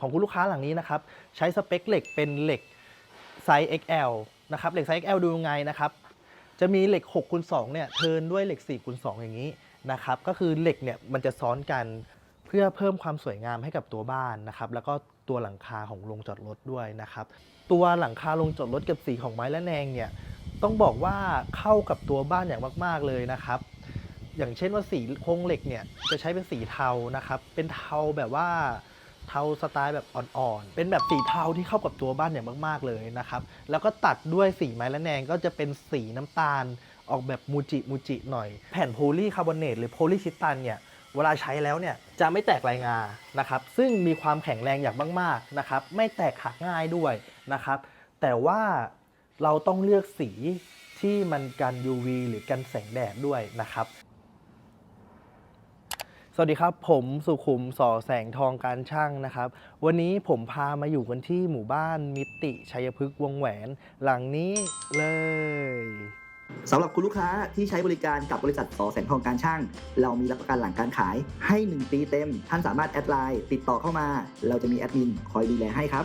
ของคุณลูกค้าหลังนี้นะครับใช้สเปคเหล็กเป็นเหล็กไซส์ XL นะครับเหล็กไซส์ XL ดูยังไงนะครับจะมีเหล็ก6คูณ2เนี่ยเทินด้วยเหล็ก4คูณ2อย่างนี้นะครับก็คือเหล็กเนี่ยมันจะซ้อนกันเพื่อเพิ่มความสวยงามให้กับตัวบ้านนะครับแล้วก็ตัวหลังคาของโรงจอดรถด้วยนะครับตัวหลังคาโรงจอดรถกับสีของไม้และแนงเนี่ยต้องบอกว่าเข้ากับตัวบ้านอย่างมาก ๆเลยนะครับอย่างเช่นว่าสีโครงเหล็กเนี่ยจะใช้เป็นสีเทานะครับเป็นเทาแบบว่า เทาสไตล์แบบอ่อนๆ เป็นแบบสีเทาที่เข้ากับตัวบ้านอย่างมากๆเลยนะครับ แล้วก็ตัดด้วยสีไม้และแนงก็จะเป็นสีน้ำตาล ออกแบบมูจิมูจิหน่อย แผ่นโพลีคาร์บอเนตหรือโพลีชิตันเนี่ยเวลาใช้แล้วเนี่ยจะไม่แตกลายงานะครับ ซึ่งมีความแข็งแรงอย่างมากๆนะครับ ไม่แตกหักง่ายด้วยนะครับ แต่ว่าเราต้องเลือกสีที่มันกัน UV หรือกันแสงแดดด้วยนะครับ วัสดีครับ ผมสุขุมสอแสงทองการช่างนะครับ วันนี้ผมพามาอยู่กันที่หมู่บ้านมิติชัยพฤกษ์วงแหวน หลังนี้เลยสำหรับคุณลูกค้าที่ใช้บริการกับบริษัทสอแสงทองการช่าง เรามีรับประกันหลังการขายให้ 1 ปีเต็ม ท่านสามารถแอดไลน์ติดต่อเข้ามา เราจะมีแอดมินคอยดูแลให้ครับ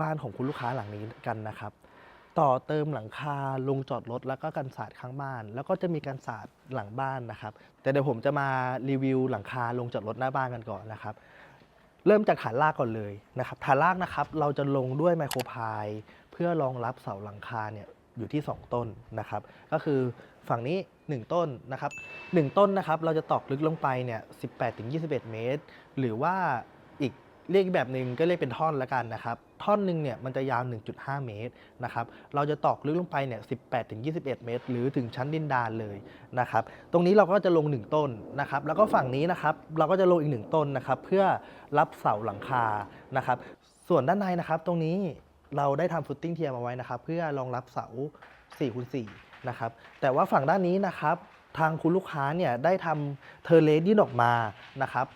บ้านของคุณลูกค้าหลังนี้กันนะครับ ต่อเติมหลังคาลงจอดรถแล้วก็กันศาสตร์ข้างบ้าน แล้วก็จะมีกันศาสตร์หลังบ้านนะครับ แต่เดี๋ยวผมจะมารีวิวหลังคาลงจอดรถหน้าบ้านกันก่อนนะครับ เริ่มจากฐานรากก่อนเลยนะครับฐานรากนะครับเราจะลงด้วยไมโครพายเพื่อรองรับเสาหลังคาเนี่ยอยู่ที่ 2 ต้นนะครับ ก็คือฝั่งนี้ 1 ต้นนะครับ 1 ต้นนะครับ เราจะตอกลึกลงไปเนี่ย 18-21 เมตร หรือว่า เรียกอีกแบบหนึ่งก็เรียกเป็นท่อนละกันนะครับ ท่อนหนึ่งเนี่ยมันจะยาว 1.5 เมตรนะครับ เราจะตอกลึกลงไปเนี่ย 18-21 เมตร หรือถึงชั้นดินดานเลยนะครับ ตรงนี้เราก็จะลง 1 ต้นนะครับ แล้วก็ฝั่งนี้นะครับ เราก็จะลงอีก 1 ต้นนะครับ เพื่อรับเสาหลังคานะครับ ส่วนด้านในนะครับ ตรงนี้เราได้ทำฟุตติ้งเทียมเอาไว้นะครับ เพื่อรองรับเสา4คูณ4นะครับ แต่ว่าฝั่งด้านนี้นะครับ ทางคุณลูกค้าเนี่ยได้ทำเทอร์เลสยื่นออกมานะครับ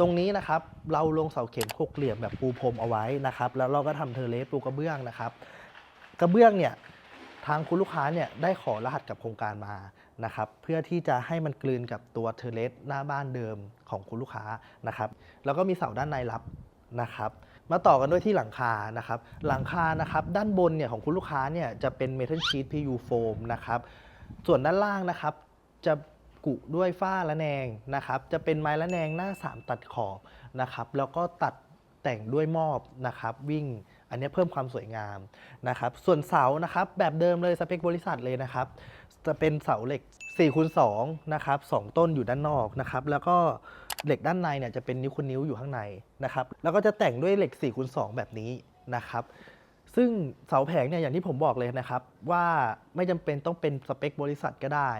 ตรงนี้นะครับเราลงเสาเข็มหกเหลี่ยมแบบปูพรมเอาไว้นะครับ แล้วเราก็ทำเทเลสปูกระเบื้องนะครับ กระเบื้องเนี่ยทางคุณลูกค้าเนี่ยได้ขอรหัสกับโครงการมานะครับ เพื่อที่จะให้มันกลืนกับตัวเทเลสหน้าบ้านเดิมของคุณลูกค้านะครับ แล้วก็มีเสาด้านในรับนะครับ มาต่อกันด้วยที่หลังคานะครับ หลังคานะครับด้านบนเนี่ยของคุณลูกค้าเนี่ยจะเป็นเมทัลชีต PU โฟมนะครับ ส่วนด้านล่างนะครับจะ กุด้วยฝ้าละแนงนะครับ จะเป็นไม้ละแนงหน้า 3 ตัดขอบนะครับ แล้วก็ตัดแต่งด้วยมอบนะครับวิ่งอันนี้เพิ่มความสวยงามนะครับ ส่วนเสานะครับแบบเดิมเลยสเปคบริษัทเลยนะครับ จะเป็นเสาเหล็ก4คูณ2นะครับสองต้นอยู่ด้านนอกนะครับ แล้วก็เหล็กด้านในเนี่ยจะเป็นนิ้วคุณนิ้วอยู่ข้างในนะครับ แล้วก็จะแต่งด้วยเหล็ก4คูณ2แบบนี้นะครับซึ่งเสาแผงเนี่ยอย่างที่ผมบอกเลยนะครับ ว่าไม่จำเป็นต้องเป็นสเปคบริษัทก็ได้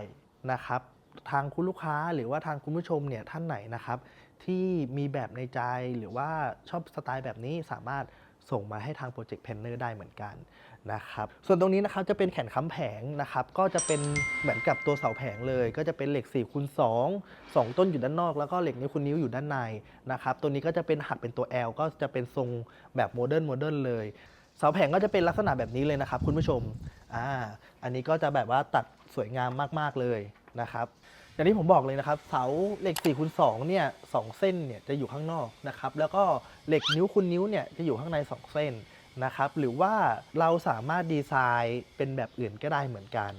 นะครับ ทางคุณลูกค้าหรือว่าทางคุณผู้ชมเนี่ยท่านไหนนะครับ ที่มีแบบในใจหรือว่าชอบสไตล์แบบนี้สามารถส่งมาให้ทางโปรเจกต์เพนเนอร์ได้เหมือนกันนะครับส่วนตรงนี้นะครับจะเป็นแขนค้ำแผงนะครับก็จะเป็นเหมือนกับตัวเสาแผงเลย ก็จะเป็นเหล็ก4คูณ2 2 ต้นอยู่ด้านนอก แล้วก็เหล็กนิ้วคุณนิ้วอยู่ด้านในนะครับตัวนี้ก็จะเป็นหักเป็นตัว L ก็จะเป็นทรงแบบโมเดิร์นโมเดิร์นเลยเสาแผงก็จะเป็นลักษณะแบบนี้เลยนะครับคุณผู้ชมอ่าอันนี้ก็จะแบบว่าตัดสวยงามมาก ๆ เลย นะครับอย่างที่ผมบอกเลยนะครับ เสาเหล็ก4คูณ2เนี่ยสองเส้นเนี่ยจะอยู่ข้างนอกนะครับแล้วก็เหล็กนิ้วคูณนิ้วเนี่ยจะอยู่ข้างใน 2 เส้นนะครับหรือว่าเราสามารถดีไซน์เป็นแบบอื่นก็ได้เหมือนกัน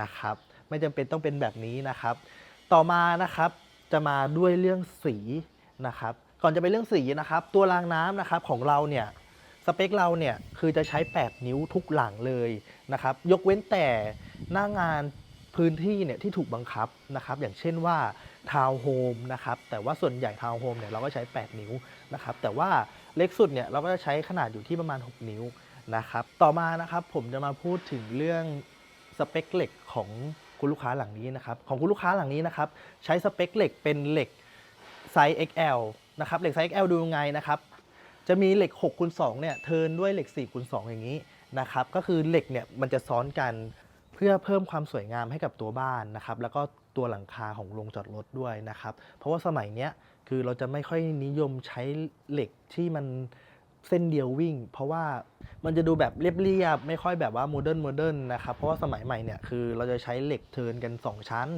นะครับไม่จำเป็นต้องเป็นแบบนี้นะครับ ต่อมานะครับจะมาด้วยเรื่องสีนะครับก่อนจะไปเรื่องสีนะครับตัวรางน้ำนะครับของเราเนี่ยสเปคเราเนี่ยคือจะใช้ 8 นิ้วทุกหลังเลยนะครับยกเว้นแต่หน้างาน พื้นที่เนี่ยที่ถูกบังคับนะครับ อย่างเช่นว่าทาวน์โฮมนะครับ แต่ว่าส่วนใหญ่ทาวน์โฮมเนี่ยเราก็ใช้ 8 นิ้วนะครับ แต่ว่าเล็กสุดเนี่ยเราก็จะใช้ขนาดอยู่ที่ประมาณ 6 นิ้วนะครับ ต่อมานะครับผมจะมาพูดถึงเรื่องสเปคเหล็กของคุณลูกค้าหลังนี้นะครับ ของคุณลูกค้าหลังนี้นะครับ ใช้สเปคเหล็กเป็นเหล็กไซส์ XL นะครับ เหล็กไซส์ XL ดูยังไงนะครับ จะมีเหล็ก6คูณ2เนี่ยเทินด้วยเหล็ก4คูณ2อย่างนี้นะครับ ก็คือเหล็กเนี่ยมันจะซ้อนกัน พื่อเพิ่มความสวยงามให้กับตัวบ้านนะครับ แล้วก็ตัวหลังคาของโรงจอดรถด้วยนะครับ เพราะว่าสมัยเนี้ยคือเราจะไม่ค่อยนิยมใช้เหล็กที่มันเส้นเดียววิ่ง เพราะว่ามันจะดูแบบเรียบๆไม่ค่อยแบบว่าโมเดิร์นโมเดิร์นนะครับ เพราะว่าสมัยใหม่เนี่ยคือเราจะใช้เหล็กเทินกัน 2 ชั้น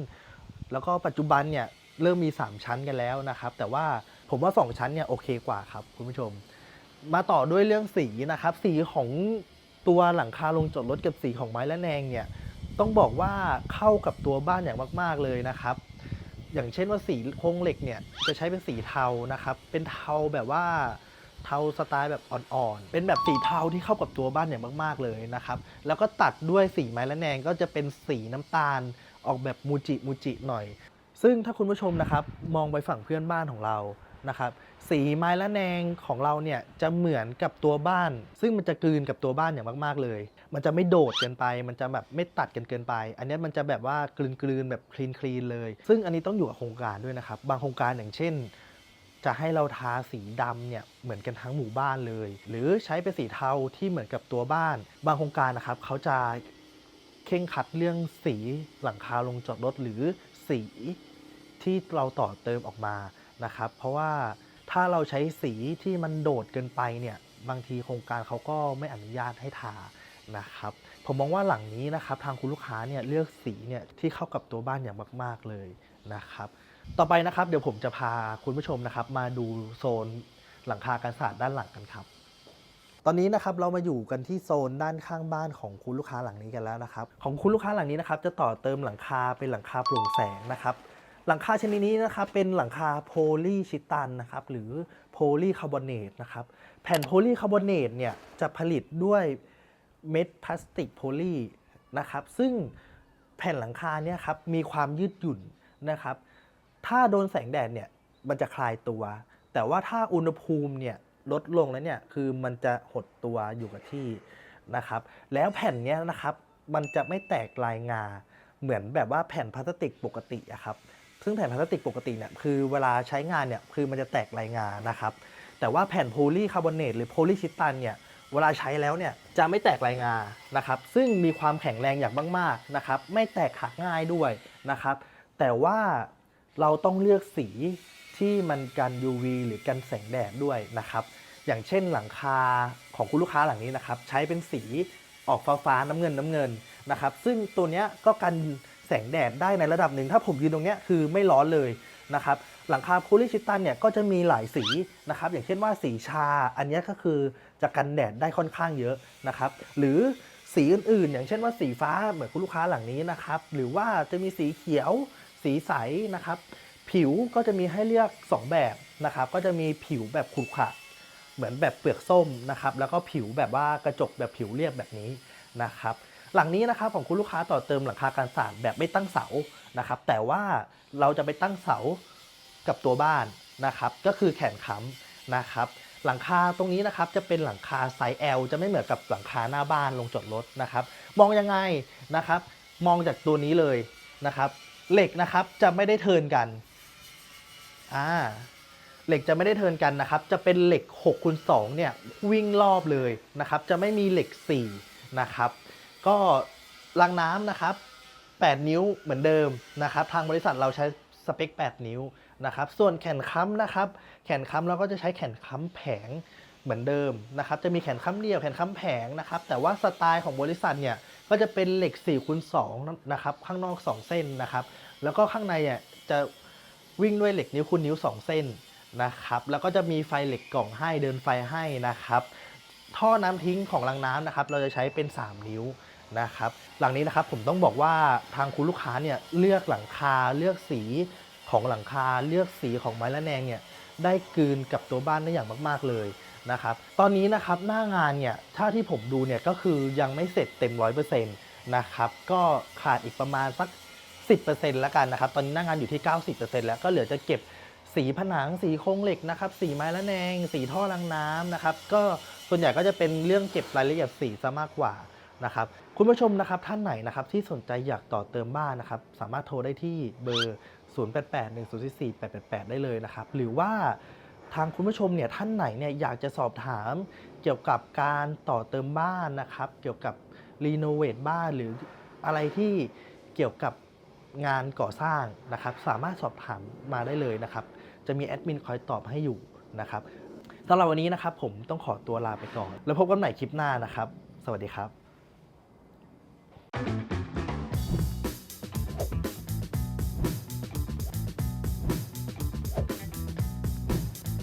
แล้วก็ปัจจุบันเนี่ยเริ่มมี 3 ชั้นกันแล้วนะครับ แต่ว่าผมว่า 2 ชั้นเนี่ยโอเคกว่าครับคุณผู้ชม มาต่อด้วยเรื่องสีนะครับ สีของตัวหลังคาลงจอดรถกับสีของไม้และแนงเนี่ย ต้องบอกว่าเข้ากับตัวบ้านอย่างมาก ๆเลยนะครับ อย่างเช่นว่าสีโครงเหล็กเนี่ยจะใช้เป็นสีเทานะครับ เป็นเทาแบบว่าเทาสไตล์แบบอ่อนๆ เป็นแบบสีเทาที่เข้ากับตัวบ้านอย่างมากๆเลยนะครับ แล้วก็ตัดด้วยสีไม้และแนงก็จะเป็นสีน้ำตาล ออกแบบมูจิมูจิหน่อย ซึ่งถ้าคุณผู้ชมนะครับมองไปฝั่งเพื่อนบ้านของเรา นะครับสีไม้ละแนงของเราเนี่ยจะเหมือนกับตัวบ้าน ซึ่งมันจะกลืนกับตัวบ้านอย่างมากๆเลย มันจะไม่โดดเกินไป มันจะแบบไม่ตัดกันเกินไป อันนี้มันจะแบบว่ากลืนกลืนๆแบบคลีนคลีนเลย ซึ่งอันนี้ต้องอยู่กับโครงการด้วยนะครับ บางโครงการอย่างเช่น จะให้เราทาสีดำเนี่ยเหมือนกันทั้งหมู่บ้านเลย หรือใช้เป็นสีเทาที่เหมือนกับตัวบ้าน บางโครงการนะครับเขาจะเข่งครัดเรื่องสีหลังคาลงจอดรถหรือสีที่เราต่อเติมออกมา นะครับ เพราะว่าถ้าเราใช้สีที่มันโดดเกินไปเนี่ยบางทีโครงการเขาก็ไม่อนุญาตให้ทานะครับผมมองว่าหลังนี้นะครับทางคุณลูกค้าเนี่ยเลือกสีเนี่ยที่เข้ากับตัวบ้านอย่างมาก ๆเลยนะครับ ต่อไปนะครับเดี๋ยวผมจะพาคุณผู้ชมนะครับ มาดูโซนหลังคากันศาสตร์ด้านหลังกันครับ ตอนนี้นะครับเรามาอยู่กันที่โซนด้านข้างบ้านของคุณลูกค้าหลังนี้กันแล้วนะครับ ของคุณลูกค้าหลังนี้นะครับจะต่อเติมหลังคาเป็นหลังคาโปร่งแสงนะครับ หลังคาชนิดนี้นะครับเป็นหลังคาโพลีชิตันนะครับหรือโพลีคาร์บอเนตนะครับแผ่นโพลีคาร์บอเนตเนี่ยจะผลิตด้วยเม็ดพลาสติกโพลีนะครับซึ่งแผ่นหลังคาเนี่ยครับมีความยืดหยุ่นนะครับถ้าโดนแสงแดดเนี่ยมันจะคลายตัว แต่ว่าถ้าอุณหภูมิเนี่ยลดลงแล้วเนี่ยคือมันจะหดตัวอยู่กับที่นะครับแล้วแผ่นเนี้ยนะครับมันจะไม่แตกลายงาเหมือนแบบว่าแผ่นพลาสติกปกติอะครับ ซึ่งแผ่นพลาสติกปกติเนี่ยคือเวลาใช้งานเนี่ยคือมันจะแตกลายงานะครับ แต่ว่าแผ่นโพลีคาร์บอเนตหรือโพลีชิตันเนี่ยเวลาใช้แล้วเนี่ยจะไม่แตกลายงานะครับ ซึ่งมีความแข็งแรงอย่างมากๆนะครับ ไม่แตกหักง่ายด้วยนะครับ แต่ว่าเราต้องเลือกสีที่มันกัน UV หรือกันแสงแดดด้วยนะครับ อย่างเช่นหลังคาของคุณลูกค้าหลังนี้นะครับ ใช้เป็นสีออกฟ้าฟ้าๆน้ำเงินน้ำเงินนะครับ ซึ่งตัวเนี้ยก็กัน แสงแดดได้ในระดับหนึ่ง ถ้าผมยืนตรงเนี้ยคือไม่ร้อนเลยนะครับหลังคาโพลีชิตันเนี่ยก็จะมีหลายสีนะครับอย่างเช่นว่าสีชาอันนี้ก็คือจะกันแดดได้ค่อนข้างเยอะนะครับหรือสีอื่นๆ อย่างเช่นว่าสีฟ้าเหมือนคุณลูกค้าหลังนี้นะครับหรือว่าจะมีสีเขียวสีใสนะครับผิวก็จะมีให้เลือก 2 แบบนะครับก็จะมีผิวแบบขรุขระเหมือนแบบเปลือกส้มนะครับแล้วก็ผิวแบบว่ากระจกแบบผิวเรียบแบบนี้นะครับ หลังนี้นะครับของคุณลูกค้าต่อเติมหลังคากันศาสตร์แบบไม่ตั้งเสานะครับ แต่ว่าเราจะไปตั้งเสากับตัวบ้านนะครับ ก็คือแขนค้ำนะครับ หลังคาตรงนี้นะครับจะเป็นหลังคาไซส์ L จะไม่เหมือนกับหลังคาหน้าบ้านลงจอดรถนะครับ มองยังไงนะครับ มองจากตัวนี้เลยนะครับ เหล็กนะครับจะไม่ได้เทินกันอ่าเหล็กจะไม่ได้เทินกันนะครับ จะเป็นเหล็ก6คูณ2เนี่ยวิ่งรอบเลยนะครับ จะไม่มีเหล็ก4นะครับ ก็รางน้ำนะครับ 8 นิ้วเหมือนเดิมนะครับ ทางบริษัทเราใช้สเปค 8 นิ้วนะครับ ส่วนแขนค้ำนะครับ แขนค้ำเราก็จะใช้แขนค้ำแผงเหมือนเดิมนะครับ จะมีแขนค้ำเดียวแขนค้ำแผงนะครับ แต่ว่าสไตล์ของบริษัทเนี่ยก็จะเป็นเหล็ก4คูณ2นะครับ ข้างนอก 2 เส้นนะครับ แล้วก็ข้างในเนี่ยจะวิ่งด้วยเหล็กนิ้วคูณนิ้ว 2 เส้นนะครับ แล้วก็จะมีไฟเหล็กกล่องให้เดินไฟให้นะครับ ท่อน้ำทิ้งของรางน้ำนะครับ เราจะใช้เป็น 3 นิ้ว นะครับหลังนี้นะครับผมต้องบอกว่าทางคุณลูกค้าเนี่ยเลือกหลังคาเลือกสีของหลังคาเลือกสีของไม้ละแนงเนี่ยได้กืนกับตัวบ้านได้อย่างมาก ๆเลยนะครับตอนนี้นะครับหน้างานเนี่ยถ้าที่ผมดูเนี่ยก็คือยังไม่เสร็จเต็มร้อยเปอร์เซ็นต์นะครับก็ขาดอีกประมาณสัก 10%แล้วกันนะครับตอนนี้หน้างานอยู่ที่ 90%แล้วก็เหลือจะเก็บสีผนังสีโครงเหล็กนะครับสีไม้ละแนง สีท่อรังน้ำนะครับก็ส่วนใหญ่ก็จะเป็นเรื่องเก็บรายละเอียดสีซะมากกว่า นะครับคุณผู้ชมนะครับท่านไหนนะครับที่สนใจอยากต่อเติมบ้านนะครับสามารถโทรได้ที่เบอร์ 0881044888 ได้เลยนะครับหรือว่าทางคุณผู้ชมเนี่ยท่านไหนเนี่ยอยากจะสอบถามเกี่ยวกับการต่อเติมบ้านนะครับเกี่ยวกับรีโนเวทบ้านหรืออะไรที่เกี่ยวกับงานก่อสร้างนะครับสามารถสอบถามมาได้เลยนะครับจะมีแอดมินคอยตอบให้อยู่นะครับสำหรับวันนี้นะครับผมต้องขอตัวลาไปก่อน แล้วพบกันใหม่คลิปหน้านะครับ สวัสดีครับ